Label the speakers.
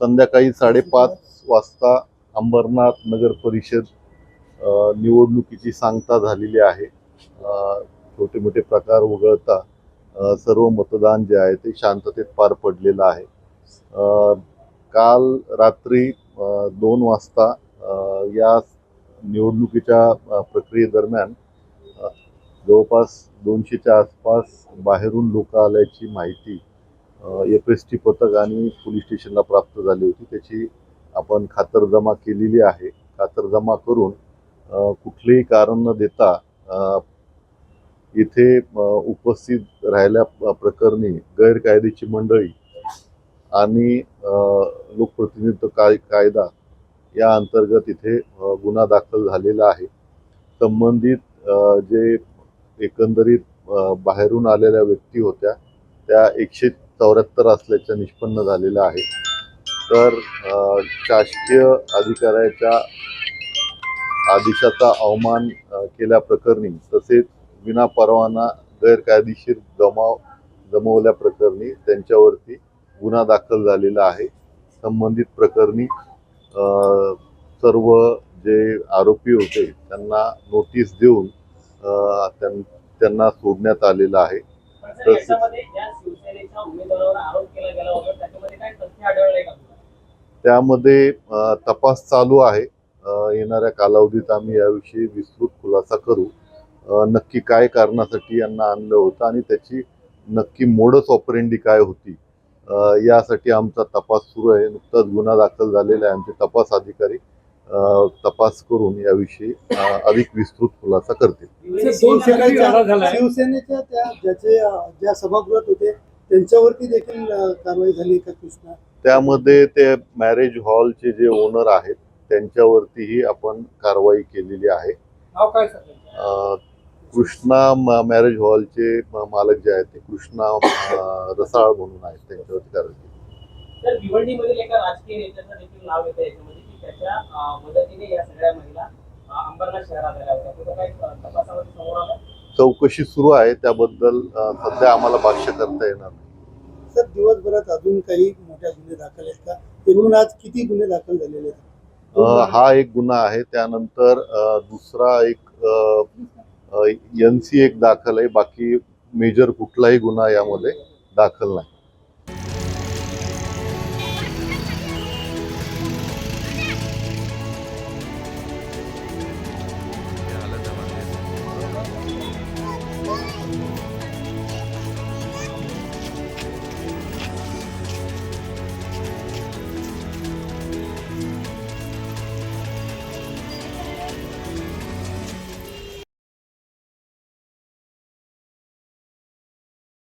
Speaker 1: संध्याकाळी साडेपाच वाजता अंबरनाथ नगर परिषद निवडणुकीची सांगता झालेली आहे. छोटे मोठे प्रकार वगळता सर्व मतदान जे आहे ते शांततेत पार पडलेलं आहे. काल रात्री दोन वाजता या निवडणुकीच्या प्रक्रियेदरम्यान जवळपास दोनशेच्या आसपास बाहेरून लोक आल्याची माहिती एफ एस टी पथक आणि पोलीस स्टेशनला प्राप्त झाली होती. त्याची आपण खातरजमा केलेली आहे. खातरजमा करून कुठलेही कारण न देता इथे उपस्थित राहिल्या प्रकरणी गैरकायदेची मंडळी आणि लोकप्रतिनिधित्व काय कायदा या अंतर्गत इथे गुन्हा दाखल झालेला आहे. संबंधित जे एकंदरीत बाहेरून आलेल्या व्यक्ती होत्या त्या एकशे चौऱ्याहत्तर असल्याचं निष्पन्न झालेलं आहे. तर शासकीय अधिकाऱ्याच्या आदेशाचा अवमान केल्याप्रकरणी तसेच विनापरवाना गैरकायदेशीर जमाव जमवल्या प्रकरणी त्यांच्यावरती गुन्हा दाखल झालेला आहे. संबंधित प्रकरणी सर्व जे आरोपी होते त्यांना नोटीस देऊन त्यां- त्यांना सोडण्यात आलेलं आहे. त्यामध्ये तपास चालू आहे. येणाऱ्या कालावधीत आम्ही याविषयी विस्तृत खुलासा करू. नक्की काय कारणासाठी यांना आणलं होतं आणि त्याची नक्की मोडस ऑपरेंडी काय होती यासाठी आमचा तपास सुरू आहे. नुकताच गुन्हा दाखल झालेला आहे आमचे तपास अधिकारी. तपास करून याविषयी अधिक विस्तृत खुलासा करतील.
Speaker 2: शिवसेनेच्या त्या ज्याचे ज्या सभागृहात होते त्यांच्यावरती देखील कारवाई झाली का कृष्णा?
Speaker 1: त्यामध्ये ते मॅरेज हॉलचे जे ओनर आहेत त्यांच्यावरतीही आपण कारवाई केलेली आहे.
Speaker 3: नाव काय सर त्यांचं?
Speaker 1: अ, कृष्णा मॅरेज हॉलचे मालक जे आहेत ते कृष्णा रसाळ म्हणून आहेत त्यांच्यावरती कारवाई केली.
Speaker 3: त्याच्या मदतीने या सगळ्या महिला अंबरनाथ शहरात आल्या होत्या. कुठं काही तपासामध्ये समोर आलं?
Speaker 1: चौकशी सुरू आहे त्याबद्दल सध्या आम्हाला भाष्य करता येणार नाही.
Speaker 2: सर दिवसभरात अजून काही मोठ्या गुन्हे दाखल आहेत का? एकूण आज किती गुन्हे दाखल झालेले आहेत?
Speaker 1: हा एक गुन्हा आहे. त्यानंतर दुसरा एक एन सी एक दाखल आहे. बाकी मेजर कुठलाही गुन्हा यामध्ये दाखल नाही.